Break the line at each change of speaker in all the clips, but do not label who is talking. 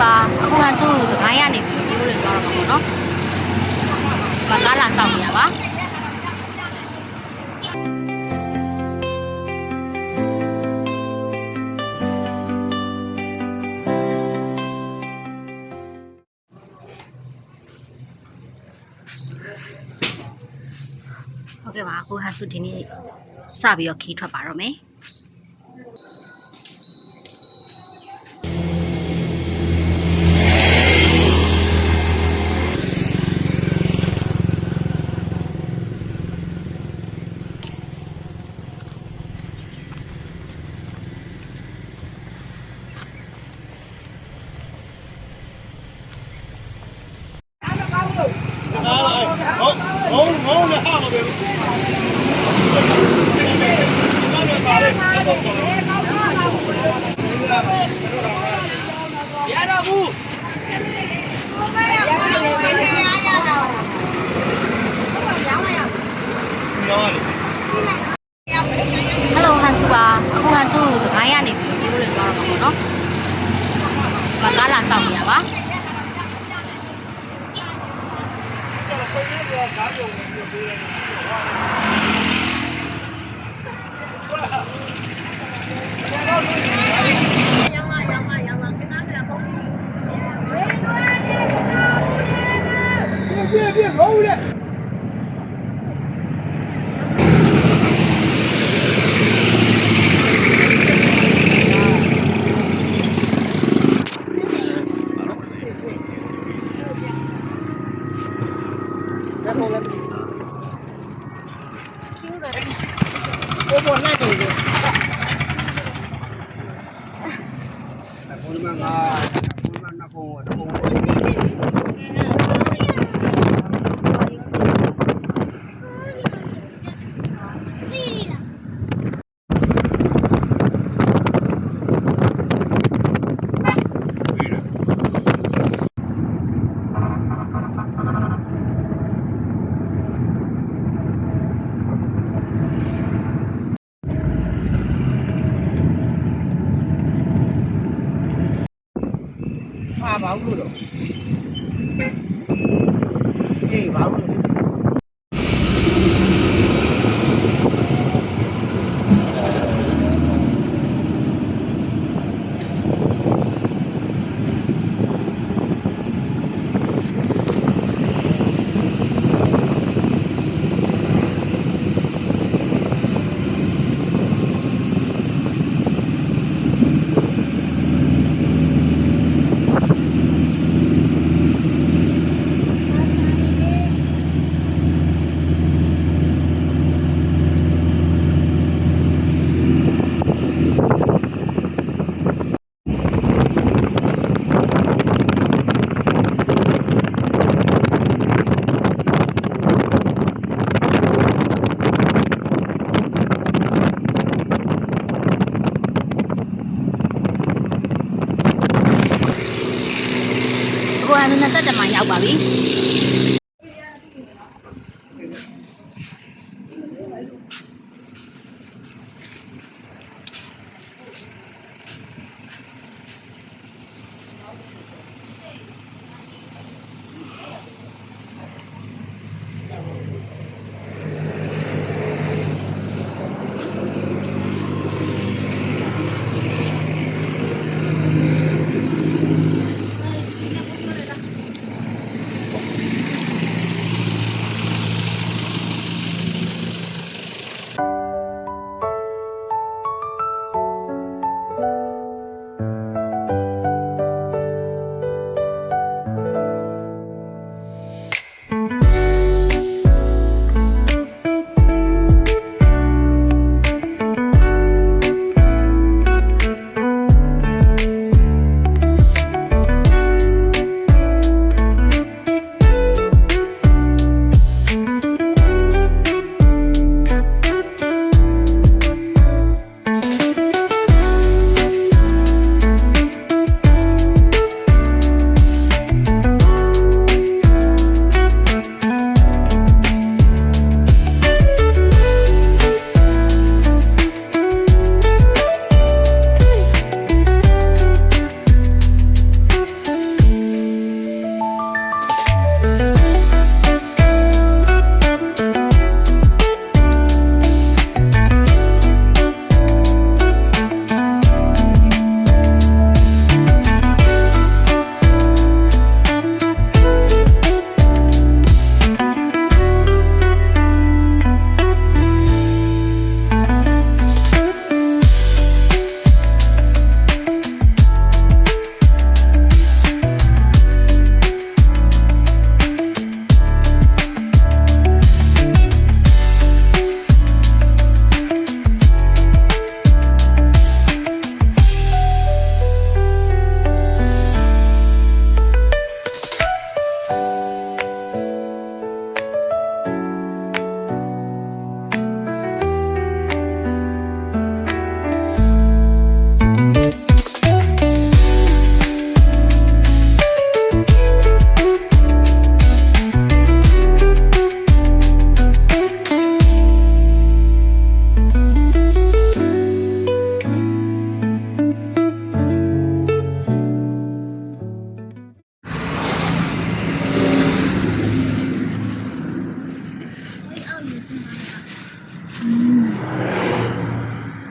ပါအခုဟန်စုစကိုင်းရနေပြီးမျိုးတွေသွားတော့မှာပေါ့နော်ဒီမှာကားလာဆောင်နေရပါဟုတ်ကဲ့ပါအခုဟန်စုဒီနေ့စပြီးတော့ခီးထွက်ပါတော့မယ် Hello Hansu à, aku Hansu sengaja nih video lagi
orang kamu no. là
sama ya pak. Hãy subscribe cho kênh Ghiền
Mì Gõ Để không bỏ lỡ những video hấp dẫn ပါ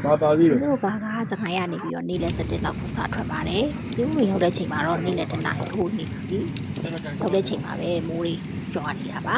ပါသေးတယ်
ကျတို့ကားကစကိုင်းရနေပြီးတော့နေ့လယ်7လောက်ကိုစထွက်ပါတယ်ဒီဦးရောက်တဲ့ချိန်မှာတော့နေ့လယ်တနာရီထိုးနေပါပြီရောက်တဲ့ချိန်မှာပဲမိုးတွေကြွားနေတာပါ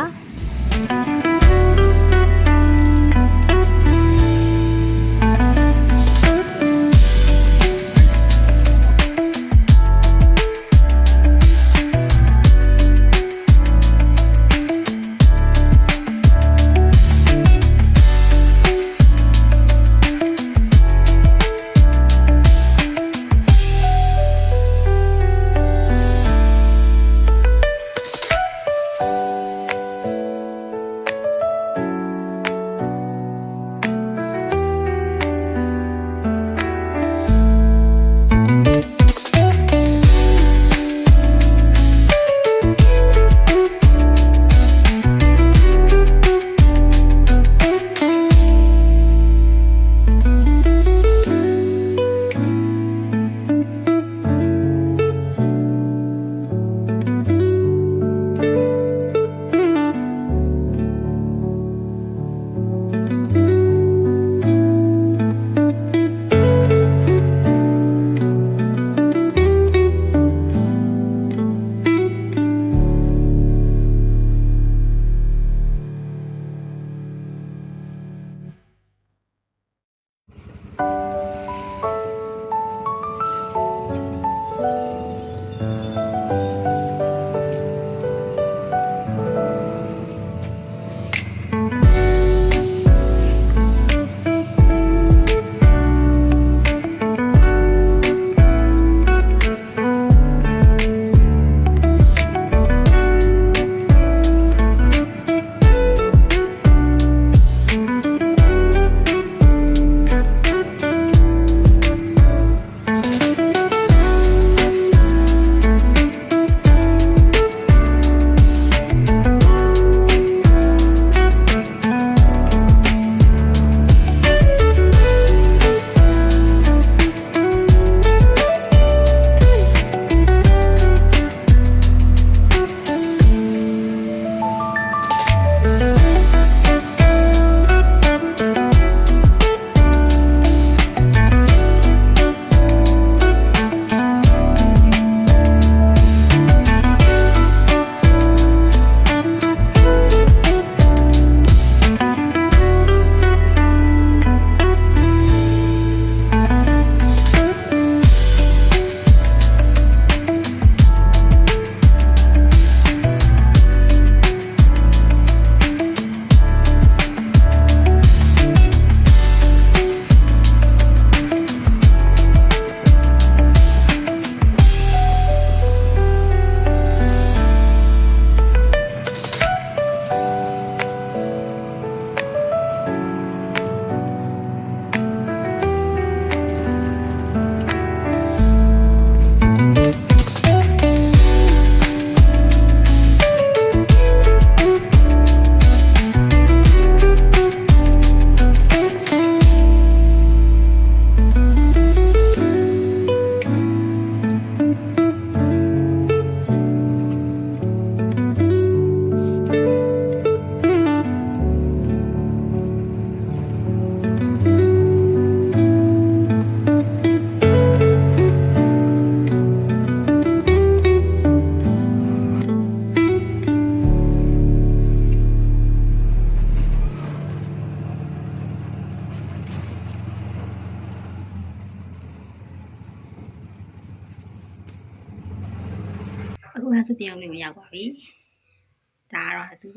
အခုကစုပြုံးလေးကိုရောက်ပါပြီ။ဒါကတော့အစု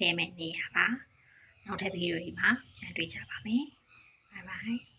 တဲမဲ့နေရပါ။နောက်ထပ်ဗီဒီယိုတွေမှာပြန်တွေ့ကြပါမယ်။ Bye bye